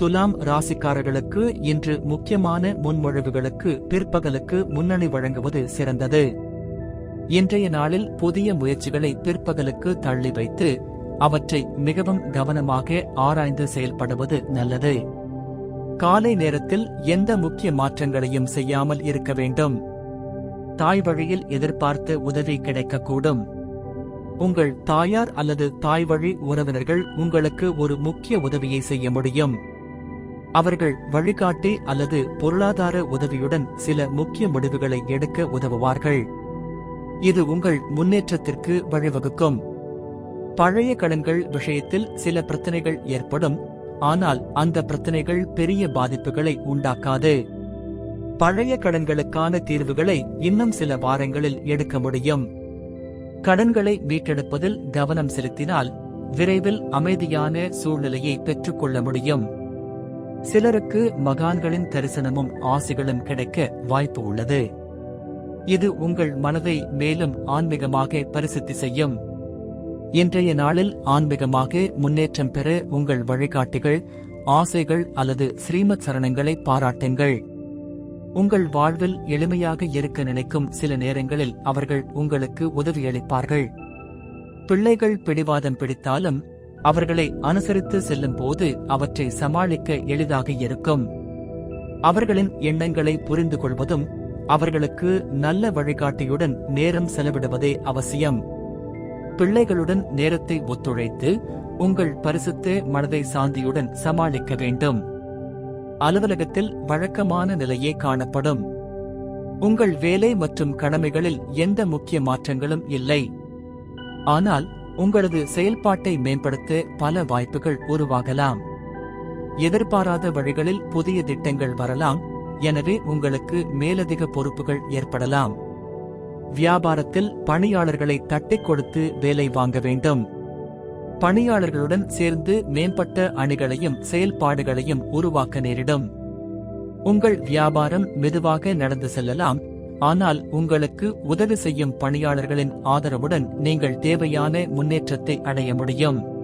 துலாம் ராசிக்காரர்களுக்கு இன்று முக்கியமான முன்மொழிவுகளுக்கு பிற்பகலுக்கு முன்னணி வழங்குவது சிறந்தது. இன்றைய நாளில் புதிய முயற்சிகளை பிற்பகலுக்கு தள்ளி வைத்து அவற்றை மிகவும் கவனமாக ஆராய்ந்து செயல்படுவது நல்லது. காலை நேரத்தில் எந்த முக்கிய மாற்றங்களையும் செய்யாமல் இருக்க வேண்டும். தாய் வழியில் எதிர்பார்த்து உதவி கிடைக்கக்கூடும். உங்கள் தாயார் அல்லது தாய் வழி உறவினர்கள் உங்களுக்கு ஒரு முக்கிய உதவியை செய்ய முடியும். அவர்கள் வழிகாட்டி அல்லது பொருளாதார உதவியுடன் சில முக்கிய முடிவுகளை எடுக்க உதவுவார்கள். இது உங்கள் முன்னேற்றத்திற்கு வழிவகுக்கும். பழைய கடன்கள் விஷயத்தில் சில பிரச்சனைகள் ஏற்படும் ஆனால் அந்த பிரச்சனைகள் பெரிய பாதிப்புகளை உண்டாக்காது. பழைய கடன்களுக்கான தீர்வுகளை இன்னும் சில வாரங்களில் எடுக்க முடியும். கடன்களை மீட்டெடுப்பதில் கவனம் செலுத்தினால் விரைவில் அமைதியான சூழ்நிலையை பெற்றுக்கொள்ள முடியும். சிலருக்கு மகான்களின் தரிசனமும் ஆசைகளும் கிடைக்க வாய்ப்பு உள்ளது. இது உங்கள் மனதை மேலும் ஆன்மீகமாக பரிசுத்தி செய்யும். இன்றைய நாளில் ஆன்மீகமாக முன்னேற்றம் பெற உங்கள் வழிகாட்டிகள் ஆசைகள் அல்லது ஸ்ரீமத் சரணங்களை பாராட்டுங்கள். உங்கள் வாழ்வில் எளிமையாக இருக்க நினைக்கும் சில நேரங்களில் அவர்கள் உங்களுக்கு உதவியளிப்பார்கள். பிள்ளைகள் பிடிவாதம் பிடித்தாலும் அவர்களை அனுசரித்து செல்லும் போது அவற்றை சமாளிக்க எளிதாக இருக்கும். அவர்களின் எண்ணங்களை புரிந்து கொள்வதும் அவர்களுக்கு நல்ல வழிகாட்டியுடன் நேரம் செலவிடுவதே அவசியம். பிள்ளைகளுடன் நேரத்தை ஒத்துழைத்து உங்கள் பரிசுத்த மனதை சாந்தியுடன் சமாளிக்க வேண்டும். அலுவலகத்தில் வழக்கமான நிலையே காணப்படும். உங்கள் வேலை மற்றும் கடமைகளில் எந்த முக்கிய மாற்றங்களும் இல்லை. ஆனால் உங்களது செயல்பாட்டை மேம்படுத்த பல வாய்ப்புகள் உருவாகலாம். எதிர்பாராத வழிகளில் புதிய திட்டங்கள் வரலாம் எனவே உங்களுக்கு மேலதிக பொறுப்புகள் ஏற்படலாம். வியாபாரத்தில் பணியாளர்களை தட்டிக் கொடுத்து வேலை வாங்க வேண்டும். பணியாளர்களுடன் சேர்ந்து மேம்பட்ட அணிகளையும் செயல்பாடுகளையும் உருவாக்க நேரிடும். உங்கள் வியாபாரம் மெதுவாக நடந்து செல்லலாம் ஆனால் உங்களுக்கு உதவி செய்யும் பணியாளர்களின் ஆதரவுடன் நீங்கள் தேவையான முன்னேற்றத்தை அடைய முடியும்.